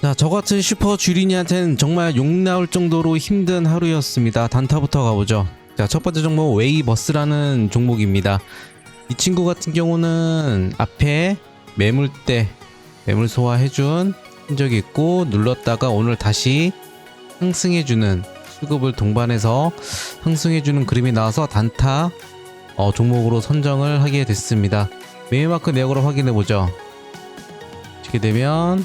자, 저 같은 슈퍼 주린이한테는 정말 욕 나올 정도로 힘든 하루였습니다. 단타부터 가보죠. 자, 첫 번째 종목 웨이버스라는 종목입니다. 이 친구 같은 경우는 앞에 매물대 매물 소화해준 흔적이 있고 눌렀다가 오늘 다시 상승해주는 수급을 동반해서 상승해주는 그림이 나와서 단타 어, 종목으로 선정을 하게 됐습니다. 메이마크 내역으로 확인해보죠. 이렇게 되면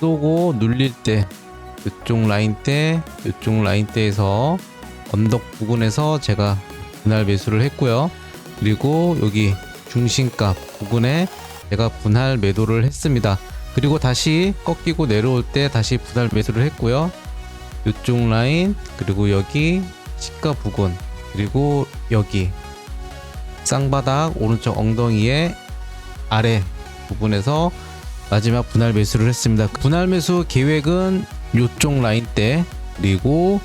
쏘고 눌릴 때 이쪽 라인 때 이쪽 라인 때에서 언덕 부근에서 제가 분할 매수를 했고요. 그리고 여기 중심값 부근에 제가 분할 매도를 했습니다. 그리고 다시 꺾이고 내려올 때 다시 분할 매수를 했고요. 이쪽 라인 그리고 여기 시가 부근 그리고 여기 쌍바닥 오른쪽 엉덩이의 아래 부분에서 마지막 분할 매수를 했습니다. 분할 매수 계획은 요쪽 라인대 그리고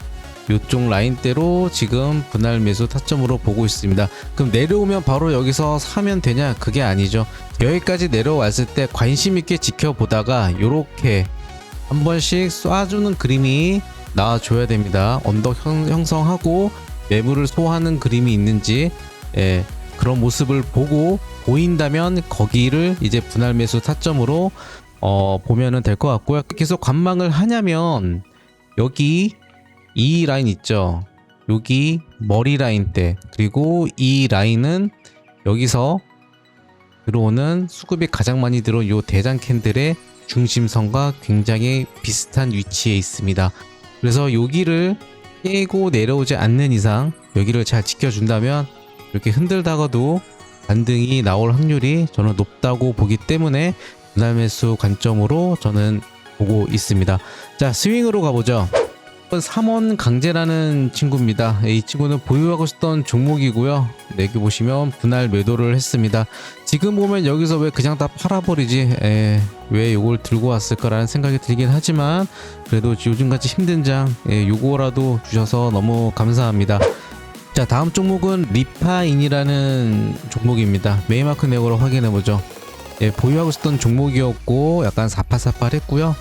요쪽 라인대로 지금 분할 매수 타점으로 보고 있습니다. 그럼 내려오면 바로 여기서 사면 되냐? 그게 아니죠. 여기까지 내려왔을 때 관심 있게 지켜보다가 요렇게 한 번씩 쏴주는 그림이 나와줘야 됩니다. 언덕 형, 형성하고 매물을 소화하는 그림이 있는지 예, 그런 모습을 보고 보인다면 거기를 이제 분할 매수 타점으로 어, 보면은 될 것 같고요. 계속 관망을 하냐면 여기 이 라인 있죠. 여기 머리 라인 때 그리고 이 라인은 여기서 들어오는 수급이 가장 많이 들어온 요 대장 캔들의 중심선과 굉장히 비슷한 위치에 있습니다. 그래서 여기를 깨고 내려오지 않는 이상 여기를 잘 지켜준다면 이렇게 흔들다가도 반등이 나올 확률이 저는 높다고 보기 때문에 분할 매수 관점으로 저는 보고 있습니다. 자, 스윙으로 가보죠. 3원 강제라는 친구입니다. 이 친구는 보유하고 있었던 종목이고요. 네, 여기 보시면 분할 매도를 했습니다. 지금 보면 여기서 왜 그냥 다 팔아버리지? 에, 왜 이걸 들고 왔을까라는 생각이 들긴 하지만 그래도 요즘같이 힘든 장 예, 요거라도 주셔서 너무 감사합니다. 자 다음 종목은 리파인이라는 종목입니다. 메이마크 내역으로 확인해보죠. 예, 보유하고 있었던 종목이었고 약간 사파사파했고요.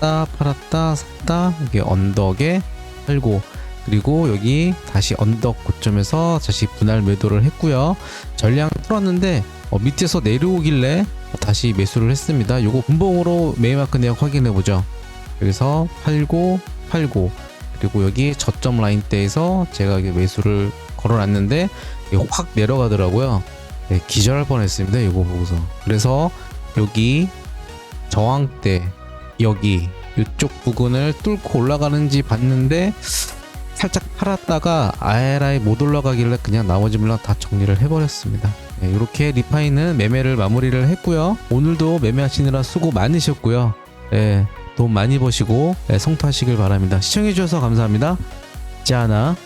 샀다 팔았다 샀다 이게 언덕에 팔고 그리고 여기 다시 언덕 고점에서 다시 분할 매도를 했고요. 전량 풀었는데 어, 밑에서 내려오길래 다시 매수를 했습니다. 요거 분봉으로 메이마크 내역 확인해보죠. 여기서 팔고 팔고 그리고 여기 저점 라인대에서 제가 매수를 걸어놨는데 확 내려가더라고요. 네, 기절할 뻔했습니다. 이거 보고서. 그래서 여기 저항대 여기 이쪽 부근을 뚫고 올라가는지 봤는데 살짝 팔았다가 아에라에 못 올라가길래 그냥 나머지 물량 다 정리를 해버렸습니다. 네, 이렇게 리파이는 매매를 마무리를 했고요. 오늘도 매매하시느라 수고 많으셨고요. 네, 돈 많이 버시고 네, 성투하시길 바랍니다. 시청해주셔서 감사합니다. 짜나